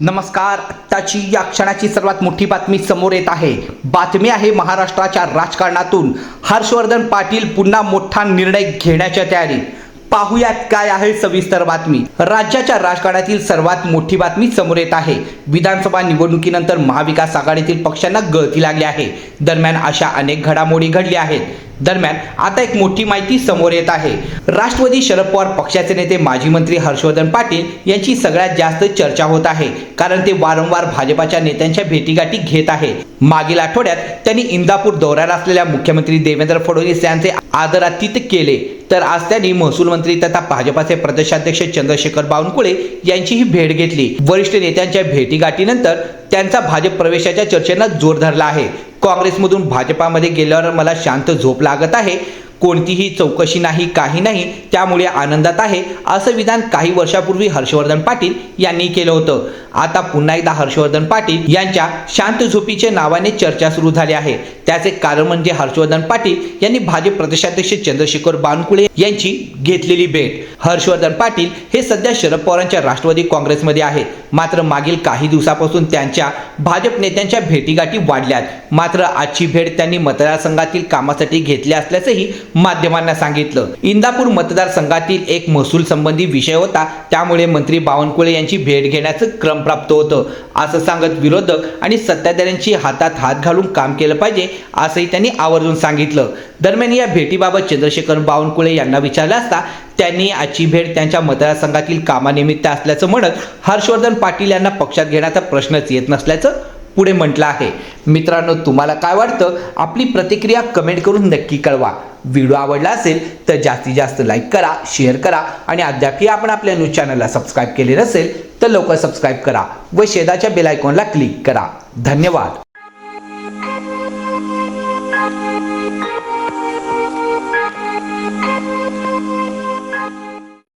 नमस्कार. आत्ताची या क्षणाची सर्वात मोठी बातमी समोर येत आहे. बातमी आहे महाराष्ट्राच्या राजकारणातून. हर्षवर्धन पाटील पुन्हा मोठा निर्णय घेण्याच्या तयारीत. पाहुयात काय आहे सविस्तर बातमी. राज्याच्या राजकारणातील सर्वात मोठी बातमी समोर येत आहे. विधानसभा निवडणुकीनंतर महाविकास आघाडीतील पक्षांना गळती लागली आहे. दरम्यान अशा अनेक घडामोडी घडल्या आहेत. दरम्यान आता एक मोठी माहिती समोर येत आहे. राष्ट्रवादी शरद पवार पक्षाचे नेते माजी मंत्री हर्षवर्धन पाटील यांची सगळ्यात जास्त चर्चा होत आहे कारण ते वारंवार भाजपाच्या नेत्यांच्या भेटीगाठी घेत आहे. मागील आठवड्यात त्यांनी इंदापूर दौऱ्याला असलेल्या मुख्यमंत्री देवेंद्र फडणवीस यांचे आदरातीत केले तर आज त्यांनी महसूल मंत्री तथा भाजपाचे प्रदेशाध्यक्ष चंद्रशेखर बावनकुळे यांचीही भेट घेतली. वरिष्ठ नेत्यांच्या भेटीगाठीनंतर त्यांचा भाजप प्रवेशाच्या चर्चेनं जोर धरला आहे. काँग्रेसमधून भाजपामध्ये गेल्यावर मला शांत झोप लागत आहे. कोणतीही चौकशी नाही काही नाही त्यामुळे आनंदात आहे असं विधान काही वर्षापूर्वी हर्षवर्धन पाटील यांनी केलं होतं. आता पुन्हा एकदा हर्षवर्धन पाटील यांच्या शांत झोपीच्या नावाने चर्चा सुरू झाली आहे. त्याचे कारण म्हणजे हर्षवर्धन पाटील यांनी भाजप प्रदेशाध्यक्ष चंद्रशेखर बानकुळे यांची घेतलेली भेट. हर्षवर्धन पाटील हे सध्या शरद पवारांच्या राष्ट्रवादी काँग्रेसमध्ये आहे मात्र मागील काही दिवसापासून त्यांच्या भाजप नेत्यांच्या भेटीगाठी वाढल्यात. मात्र आजची भेट त्यांनी मतदारसंघातील कामासाठी घेतली असल्याचंही माध्यमांना सांगितलं. इंदापूर मतदारसंघातील एक महसूल संबंधी विषय होता. त्यामुळे मंत्री बावनकुळे यांची भेट घेण्याचं क्रम प्राप्त होतं. असं सांगत विरोधक आणि सत्ताधाऱ्यांची हातात हात घालून काम केलं पाहिजे असंही त्यांनी आवर्जून सांगितलं. दरम्यान या भेटीबाबत चंद्रशेखर बावनकुळे यांना विचारलं असता त्यांनी आजची भेट त्यांच्या मतदारसंघातील कामानिमित्त असल्याचं म्हणत हर्षवर्धन पाटील यांना पक्षात घेण्याचा प्रश्नच येत नसल्याचं पुढे म्हटलं आहे. मित्रांनो तुम्हाला काय वाटतं? आपली प्रतिक्रिया कमेंट करून नक्की कळवा. व्हिडिओ आवडला असेल तर जास्तीत जास्त लाईक करा शेअर करा आणि अद्यापही आपण आपल्या न्यूज चॅनलला सबस्क्राईब केले नसेल तर लवकर सबस्क्राईब करा व शेदाच्या बेल आयकॉनला क्लिक करा. धन्यवाद.